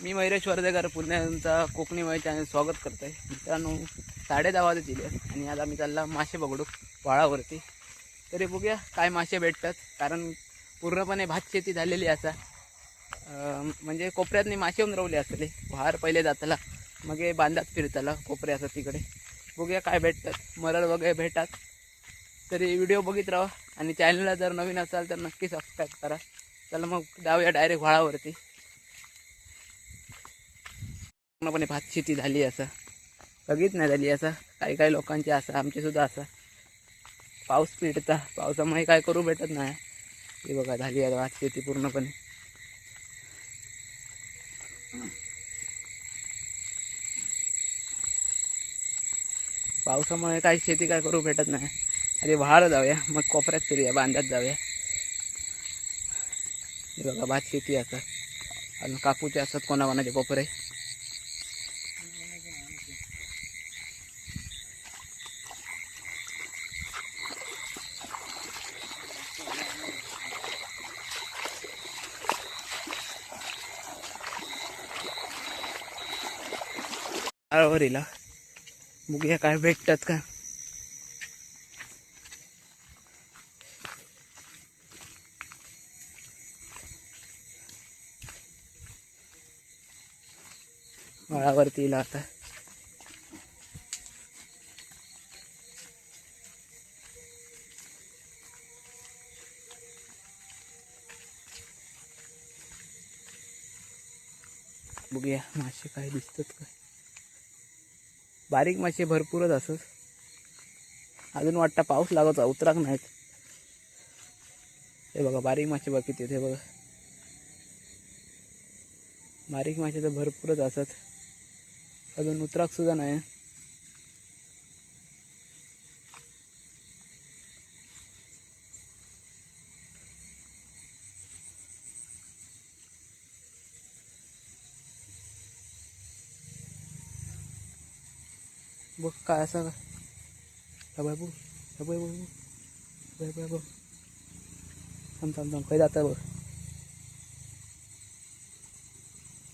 मी मयुरेश वर्धेकर पुण्याचा कोकणीमय चॅनल स्वागत करतो आहे मित्रांनो साडे दहा वाजत दिले आणि आज आम्ही चालला मासे बघडू पाळावरती तरी बघूया काय मासे भेटतात कारण पूर्णपणे भात शेती झालेली असा म्हणजे कोपऱ्यातनी मासे येऊन रवले असले बाहेर पहिले जाताला मग हे बांधात फिरताला कोपरे असं तिकडे. बघूया काय भेटतात मरळ वगैरे भेटतात. तरी व्हिडिओ बघित राहा आणि चॅनलला जर नवीन असाल तर नक्की सबस्क्राईब करा. चला मग जाऊया डायरेक्ट व्हाळावरती पूर्णपणे भात शेती झाली असं. बघित नाही झाली असं. काही काही लोकांची असं आमची सुद्धा असं. पाऊस पिडता पावसामुळे काय करू भेटत नाही. हे बघा झाली आहे भात शेती पूर्णपणे. पावसामुळे काही शेती काय करू भेटत नाही. आधी वाहार जाऊया. मग कोपऱ्यात फिरूया बांधात जाऊया. हे बघा भात शेती असतात आणि कापूचे असतात कोणाकोणाचे कोपरे. आळवरीला बघूया काय भेटतात का. वळावरती इला आता. बघूया मासे काय दिसतात काय बारीक मासे भरपूरच असत अजून वाटतं पाऊस लागत उतराक नाहीत. हे बघा बारीक मासे बघ किती हे बघा. बारीक मासे तर भरपूरच असत. अजून उतराक सुद्धा नाही. बघ काय असं का हा बाय बघ बाय बघ बाय बाय बघ थांब थांब थांब काही जाता बघ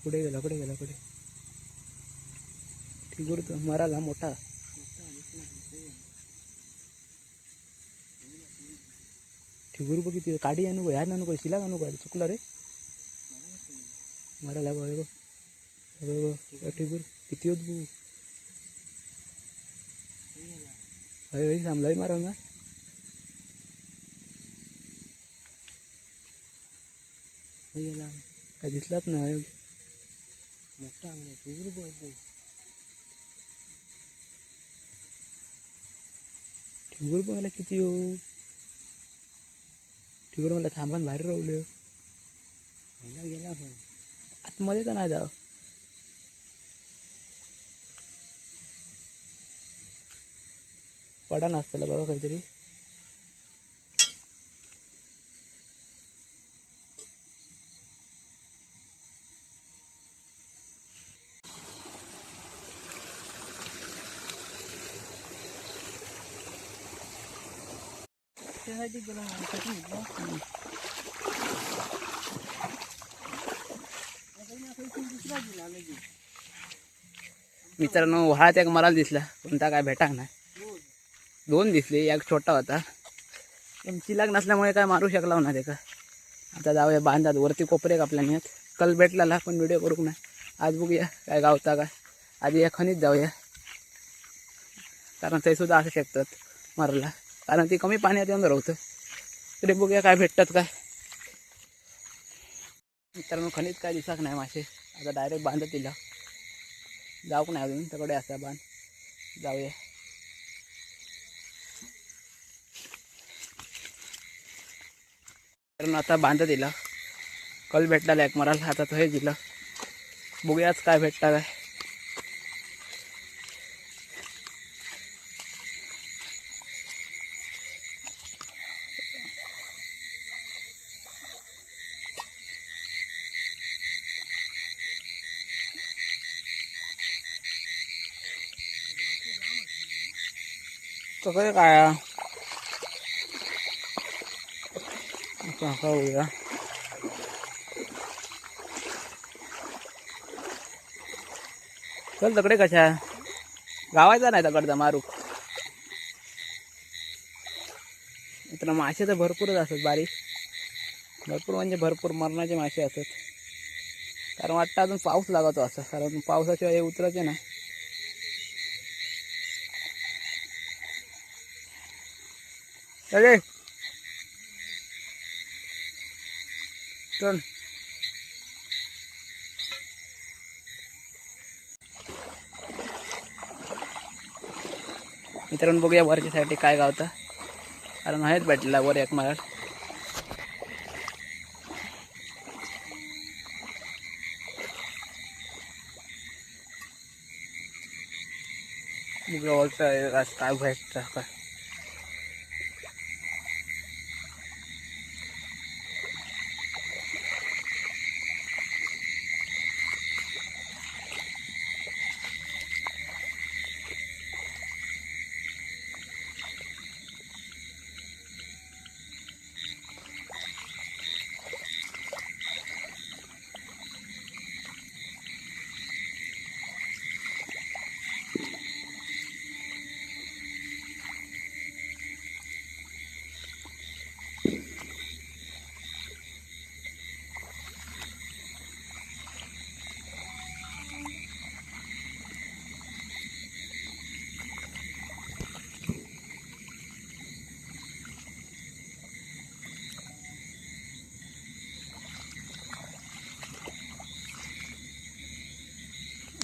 कुठे गेला कुठे गेला कुठे ठिगूर तो मराला मोठा ठिगूर बघ किती काडी आणू ह्या आणू काय शिला आणू काय चुकला रे मराला बघ हे बघ हे बघ बघ ठिगूर किती होत बघ अरे भाई थांबलाय मारा ना गेला काय दिसलाच नाही मोठा ठिगूर बघायला किती हो ठिगूर मला थांबान बाहेर राहले गेला आतमध्ये तर नाही जावं पडा नसताला बघा काहीतरी. मित्रांनो व्हाळा त्या मला दिसला. कोणता काय भेटा नाही. दोन दिसले एक छोटा होता. पण चिलाक नसल्यामुळे काय मारू शकला होणार का? आता जाऊया बांधात वरती कोपरे कापल्या नाही कल भेटला पण व्हिडिओ करू नाही आज बघूया काय गावता काय आधी या खनीत जाऊया. कारण ते सुद्धा असू शकतात मरला कारण ती कमी पाण्यात येऊन राहतं. तरी बघूया काय भेटतात काय मित्रांनो खनिज काय दिसत नाही मासे. आता डायरेक्ट बांधत दिला जाऊक नाही अजून? तिकडे असा बांध. जाऊया. कारण आता बांध दिला. कल भेटला एक मराल आता तो हे दिलं. बघूयाच काय भेटता काय तो काय? काय आता चल तकडे कशा? गावायचा नाही तकडचा मारू तर मासे तर भरपूरच असतात बारीक. भरपूर म्हणजे भरपूर मरणाचे मासे असतात. कारण वाटतं अजून पाऊस लागतो असं. कारण पावसाशिवाय हे उतरायचे ना अरे चल. मित्रांनो बघूया वरच्यासाठी काय गावतं. कारण आहेत भेटलेला वर एक मला रस्ता भेटता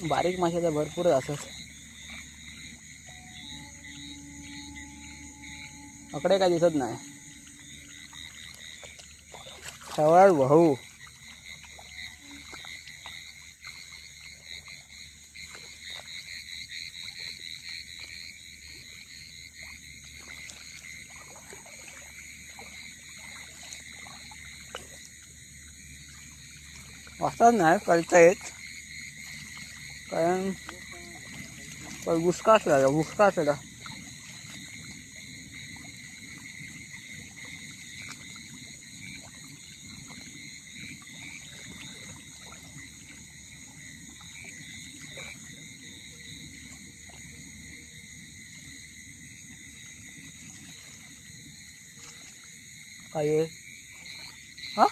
बारीक मासे तर भरपूर असत अकडे काय दिसत नाही. सवाळ भाऊ. वाचत नाही कळता येत कारण पण गुसका असला गुसका असला काय आहे? हा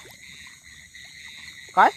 काय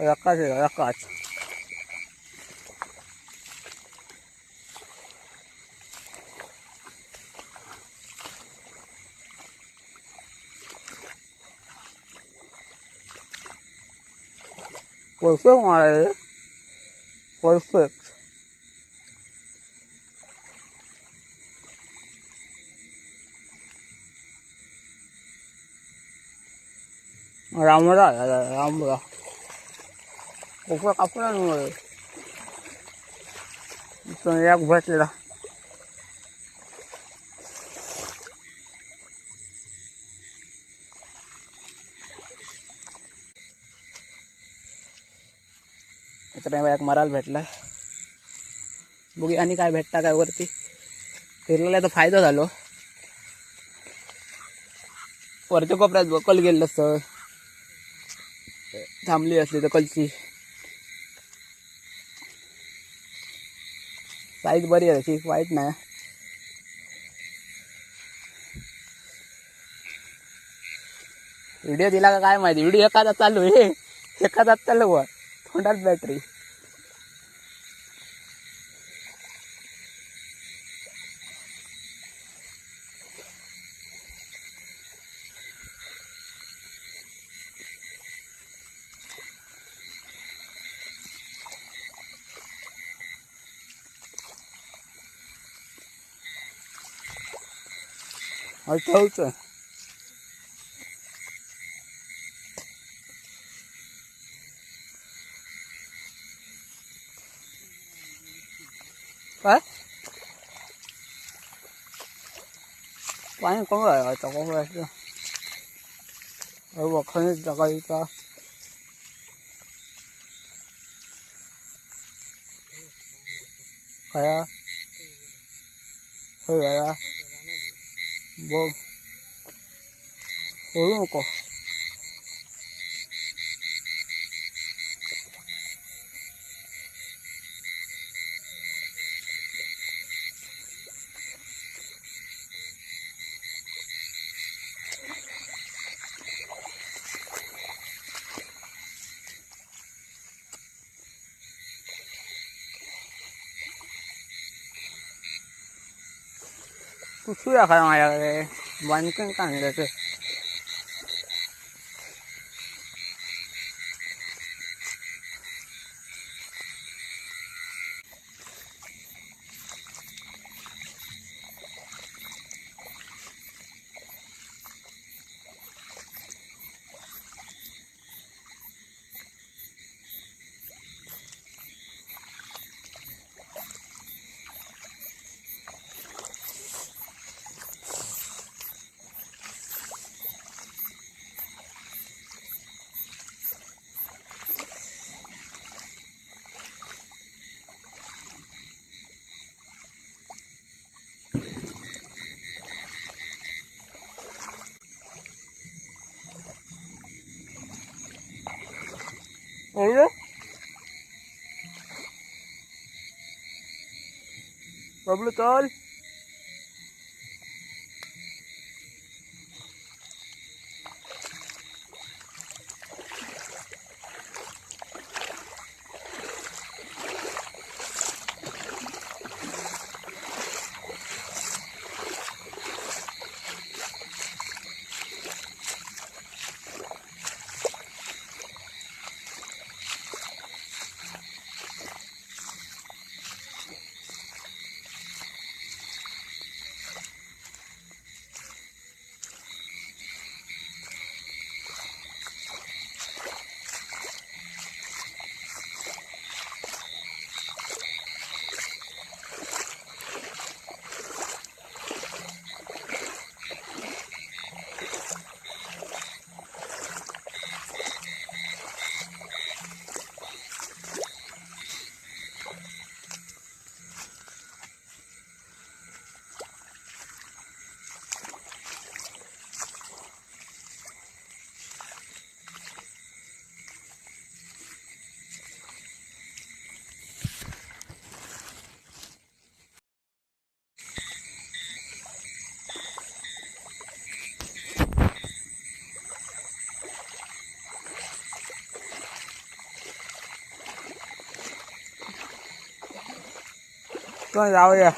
আকাশ আকাশ perfect model, perfect. Ramra, Ramra. रामरा उपरा कापला ना एक भेटलेला. इकडे एक मराल भेटला बघी आणि काय भेटता काय वरती. फिरलेला तर फायदा झालो. वरच्या कोपऱ्यात बकल गेलं असतं थांबली असली तर कलची. साईज बरी आहे त्याची वाईट नाही. व्हिडिओ दिला का काय माहिती? व्हिडिओ एखादा चालू आहे. एका चालू वर तोंडात बॅटरी ठेवचं काय पाणी कमी आहे आता कमी आहे अरे खनिज टाकायचा खाया हो याया बघ सोडू vlog. Ewan ko. काय माझ्याकडे बांधकन का नाही त्याचं ओळख बबलू चल चल जाऊया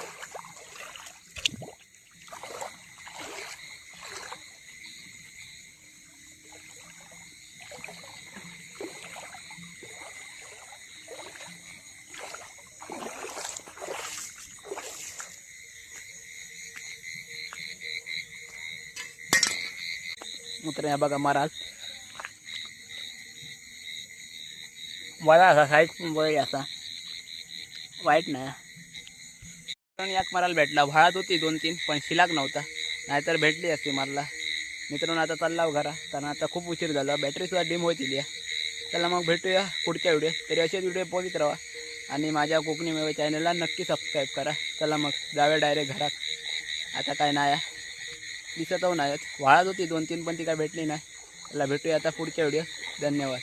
मित्र या बघा महाराज बघा असा साईज पण बघ असा वाईट नाही पण याक मारायला भेटला. भाळात होती दोन तीन पण शिलाक नव्हता. नाहीतर भेटली असती मारला मित्रांनो आता चालला हो घरा. कारण आता खूप उशीर झाला. बॅटरीसुद्धा डिम होतील या चला मग भेटूया पुढच्या व्हिडिओ तरी असेच व्हिडिओ बघत राहा. आणि माझ्या कोकणी मेवे चॅनलला नक्की सबस्क्राईब करा. चला मग जाव्या डायरेक्ट घरात. आता काय नाही आहे. दिसत नाही वाळत होती दोन तीन पण ती काय भेटली नाही. चला भेटूया आता पुढच्या व्हिडिओ धन्यवाद.